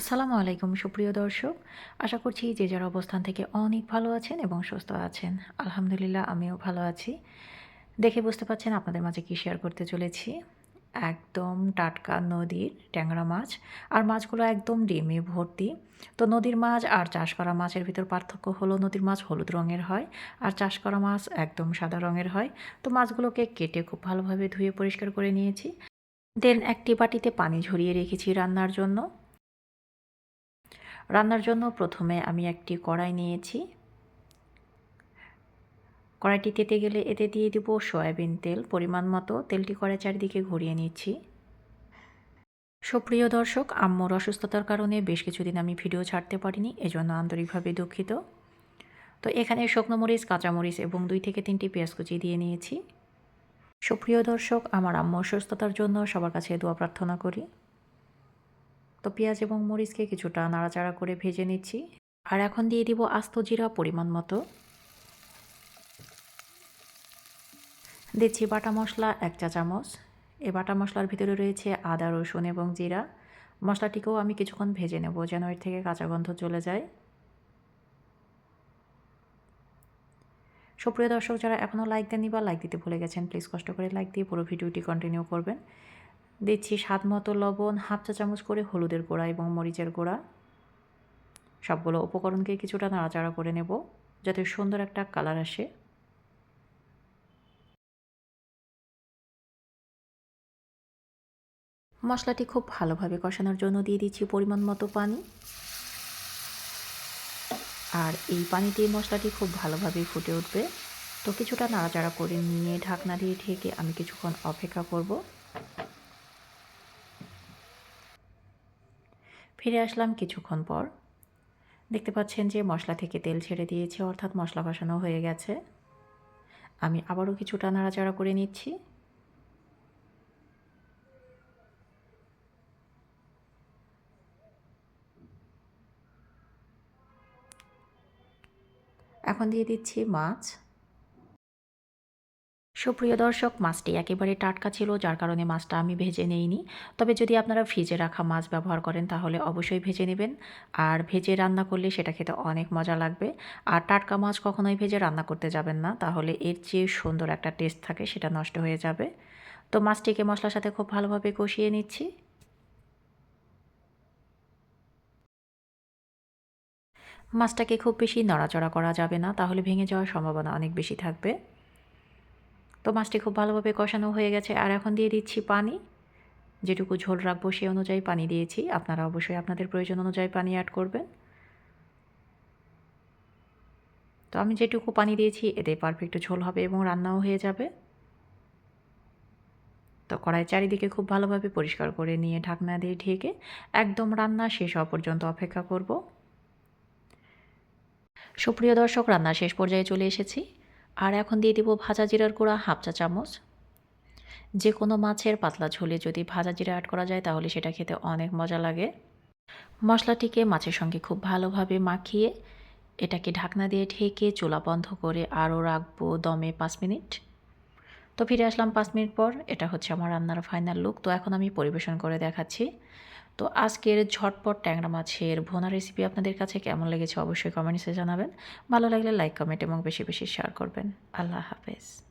আসসালামু আলাইকুম, সুপ্রিয় দর্শক। আশা করছি যে যার অবস্থান থেকে অনেক ভালো আছেন এবং সুস্থ আছেন। আলহামদুলিল্লাহ, আমিও ভালো আছি। দেখে বুঝতে পারছেন আপনাদের মাঝে কী শেয়ার করতে চলেছি। একদম টাটকা নদীর ট্যাংরা মাছ। আর মাছগুলো একদম ডিমে ভর্তি। তো নদীর মাছ আর চাষ করা মাছের ভিতর পার্থক্য হলো, নদীর মাছ হলুদ রঙের হয়। আর চাষ করা মাছ একদম সাদা রঙের হয়। তো মাছগুলোকে কেটে খুব ভালোভাবে ধুয়ে পরিষ্কার করে নিয়েছি। দেন একটি বাটিতে পানি ঝরিয়ে রেখেছি রান্নার জন্য। রান্নার জন্য প্রথমে আমি একটি কড়াই নিয়েছি। কড়াইটি তেতে গেলে এতে দিয়ে দিব সয়াবিন তেল। পরিমাণ মতো তেলটি কড়াই চারিদিকে ঘুরিয়ে নিচ্ছি। সুপ্রিয় দর্শক, আম্মুর অসুস্থতার কারণে বেশ কিছুদিন আমি ভিডিও ছাড়তে পারিনি, এজন্য আন্তরিকভাবে দুঃখিত। তো এখানে শুকনো মরিচ কাঁচামরিচ এবং দুই থেকে তিনটি পেঁয়াজ কুচি দিয়ে নিয়েছি। সুপ্রিয় দর্শক, আমার আম্মু অসুস্থতার জন্য সবার কাছে দোয়া প্রার্থনা করি। তো পেঁয়াজ এবং মরিচকে কিছুটা নাড়াচাড়া করে ভেজে নিচ্ছি। আর এখন দিয়ে দিব আস্ত জিরা পরিমাণ মতো। দিচ্ছি বাটা মশলা এক চা চামচ। এই বাটা মশলার ভিতরে রয়েছে আদা, রসুন এবং জিরা। মশলাটিকেও আমি কিছুক্ষণ ভেজে নেব যেন এর থেকে কাঁচা গন্ধ চলে যায়। সুপ্রিয় দর্শক, যারা এখনও লাইক দেননি বা লাইক দিতে ভুলে গেছেন প্লিজ কষ্ট করে লাইক দিয়ে পুরো ভিডিওটি কন্টিনিউ করবেন। দিচ্ছি স্বাদ মতো লবণ, হাফ চা চামচ করে হলুদের গুঁড়া এবং মরিচের গুঁড়া। সবগুলো উপকরণকে কিছুটা নাড়াচাড়া করে নেব, যাতে সুন্দর একটা কালার আসে। মশলাটি খুব ভালোভাবে কষানোর জন্য দিয়ে দিচ্ছি পরিমাণ মতো পানি। আর এই পানিতে মশলাটি খুব ভালোভাবে ফুটে উঠবে। তো কিছুটা নাড়াচাড়া করে নিয়ে ঢাকনা দিয়ে ঢেকে আমি কিছুক্ষণ অপেক্ষা করব। ফিরে আসলাম কিছুক্ষণ পর। দেখতে পাচ্ছেন যে মশলা থেকে তেল ছেড়ে দিয়েছে, অর্থাৎ মশলা কষানো হয়ে গেছে। আমি আবারও কিছুটা নাড়াচাড়া করে নিচ্ছি। এখন দিয়ে দিচ্ছি মাছ। সুপ্রিয় দর্শক, মাছটি একেবারে টাটকা ছিল, যার কারণে মাছটা আমি ভেজে নেইনি। তবে যদি আপনারা ফ্রিজে রাখা মাছ ব্যবহার করেন, তাহলে অবশ্যই ভেজে নেবেন। আর ভেজে রান্না করলে সেটা খেতে অনেক মজা লাগবে। আর টাটকা মাছ কখনোই ভেজে রান্না করতে যাবেন না, তাহলে এর চেয়ে সুন্দর একটা টেস্ট থাকে, সেটা নষ্ট হয়ে যাবে। তো মাছটিকে মশলার সাথে খুব ভালোভাবে কষিয়ে নিচ্ছি। মাছটাকে খুব বেশি নড়াচড়া করা যাবে না, তাহলে ভেঙে যাওয়ার সম্ভাবনা অনেক বেশি থাকবে। তো মাছটি খুব ভালোভাবে কষানো হয়ে গেছে। আর এখন দিয়ে দিচ্ছি পানি। যেটুকু ঝোল রাখব সেই অনুযায়ী পানি দিয়েছি। আপনারা অবশ্যই আপনাদের প্রয়োজন অনুযায়ী পানি অ্যাড করবেন। তো আমি যেটুকু পানি দিয়েছি, এতে পারফেক্ট ঝোল হবে এবং রান্নাও হয়ে যাবে। তো কড়াই চারিদিকে খুব ভালোভাবে পরিষ্কার করে নিয়ে ঢাকনা দিয়ে ঢেকে একদম রান্না শেষ হওয়া পর্যন্ত অপেক্ষা করব। সুপ্রিয় দর্শক, রান্না শেষ পর্যায়ে চলে এসেছি। আর এখন দিয়ে দিব ভাজা জিরার গুঁড়া হাফ চা চামচ। যে কোনো মাছের পাতলা ঝোলে যদি ভাজা জিরা অ্যাড করা যায়, তাহলে সেটা খেতে অনেক মজা লাগে। মশলাটিকে মাছের সঙ্গে খুব ভালোভাবে মাখিয়ে এটাকে ঢাকনা দিয়ে ঢেকে চুলা বন্ধ করে আরও রাখব দমে পাঁচ মিনিট। তো ফিরে আসলাম পাঁচ মিনিট পর, এটা হচ্ছে আমার রান্নার ফাইনাল লুক তো এখন আমি পরিবেশন করে দেখাচ্ছি। তো আজকের ঝটপট ট্যাংরা মাছের ভোনা রেসিপি আপনাদের কাছে কেমন লেগেছে অবশ্যই কমেন্টসে জানাবেন। ভালো লাগলে লাইক কমেন্ট এবং বেশি বেশি শেয়ার করবেন। আল্লাহ হাফেজ।